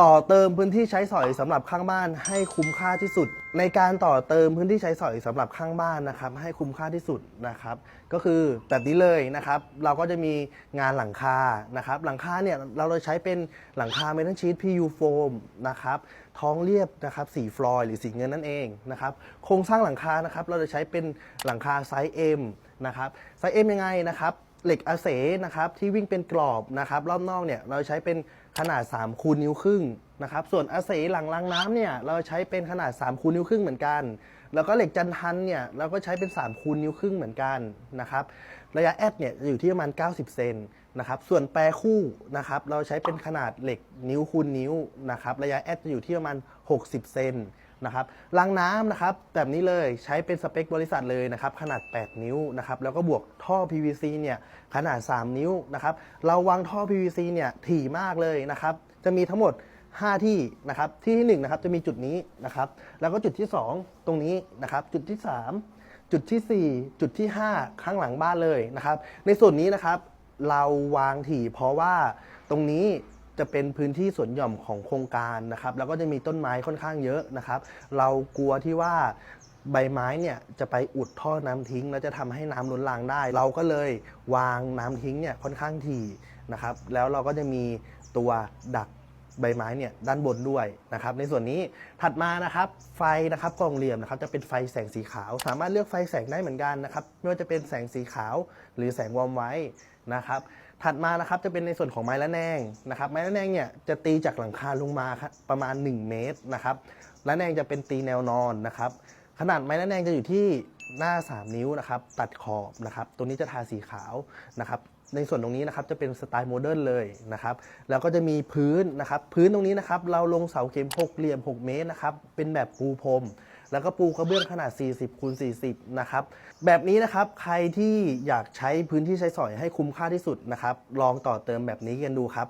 ต่อเติมพื้นที่ใช้สอยสำหรับข้างบ้านให้คุ้มค่าที่สุด ในการต่อเติมพื้นที่ใช้สอยสำหรับข้างบ้านนะครับ ให้คุ้มค่าที่สุดนะครับ ก็คือแบบนี้เลยนะครับ เราก็จะมีงานหลังคานะครับ หลังคาเนี่ยเราใช้เป็นหลังคาเมทัลชีต PU โฟมนะครับท้องเรียบนะครับสีฟลอยหรือสีเงินนั่นเองนะครับโครงสร้างหลังคานะครับ เราจะใช้เป็นหลังคาไซส์ M นะครับไซส์ M ยังไงนะครับ เหล็กอาเสนะครับที่วิ่งเป็นกรอบนะครับรอบนอกเนี่ยเราใช้เป็นขนาด3คูณนิ้วครึ่งนะครับส่วนอาเสหลังรางน้ำเนี่ยเราใช้เป็นขนาด3คูณนิ้วครึ่งเหมือนกัน แล้วก็เหล็กจันทันเนี่ยเราก็ใช้เป็น3คูณนิ้วครึ่งเหมือนกันนะครับระยะแอดเนี่ยจะอยู่ที่ประมาณ 90 เซนนะครับส่วนแปรคู่นะครับเราใช้เป็นขนาดเหล็กนิ้วคูณนิ้วนะครับระยะแอดจะอยู่ที่ประมาณ 60 เซน นะครับรางน้ำนะครับแบบนี้เลยใช้เป็นสเปคบริษัทเลยนะครับขนาด 8 นิ้วนะครับแล้วก็บวกท่อ PVC เนี่ยขนาด 3 นิ้วนะครับเราวางท่อ PVC เนี่ยถี่มากเลยนะครับจะมีทั้งหมด 5 ที่นะครับที่ที่1นะครับจะมีจุดนี้นะครับแล้วก็จุดที่ 2 ตรงนี้นะครับจุดที่ 3 จุดทีสี่4 จุดที่ 5 ข้างหลังบ้านเลยนะครับในส่วนนี้นะครับเราวางถี่เพราะว่าตรงนี้ จะเป็นพื้นที่สวนหย่อมของโครงการนะครับ แล้วก็จะมีต้นไม้ค่อนข้างเยอะนะครับ เรากลัวที่ว่าใบไม้เนี่ยจะไปอุดท่อน้ำทิ้ง แล้วจะทำให้น้ำล้นรางได้ เราก็เลยวางน้ำทิ้งเนี่ยค่อนข้างถี่นะครับ แล้วเราก็จะมีตัวดัก ใบไม้เนี่ยด้านบนด้วยนะครับในส่วนนี้ถัดมานะครับไฟนะครับกล่องเหลี่ยมนะครับจะเป็นไฟแสงสีขาว สามารถเลือกไฟแสงได้เหมือนกันนะครับไม่ว่าจะเป็นแสงสีขาวหรือแสงวอร์มไว้นะครับถัดมานะครับจะเป็นในส่วนของไม้ละแนงนะครับไม้ละแนงเนี่ยจะตีจากหลังคาลงมาประมาณ 1 เมตรนะครับละแนงจะเป็นตีแนวนอนนะครับขนาดไม้ละแนงจะอยู่ที่ หน้า 3 นิ้วนะครับตัดขอบนะครับตัวนี้จะทาสีขาวนะครับในส่วนตรงนี้นะครับจะเป็นสไตล์โมเดิร์นเลยนะครับแล้วก็จะมีพื้นนะครับพื้นตรงนี้นะครับเราลงเสาเข็มหกเหลี่ยม 6 เมตรนะครับเป็นแบบปูพรมแล้วก็ปูกระเบื้องขนาด 40คูณ40 นะครับ แบบนี้นะครับ ใครที่อยากใช้พื้นที่ใช้สอยให้คุ้มค่าที่สุดนะครับ ลองต่อเติมแบบนี้กันดูครับ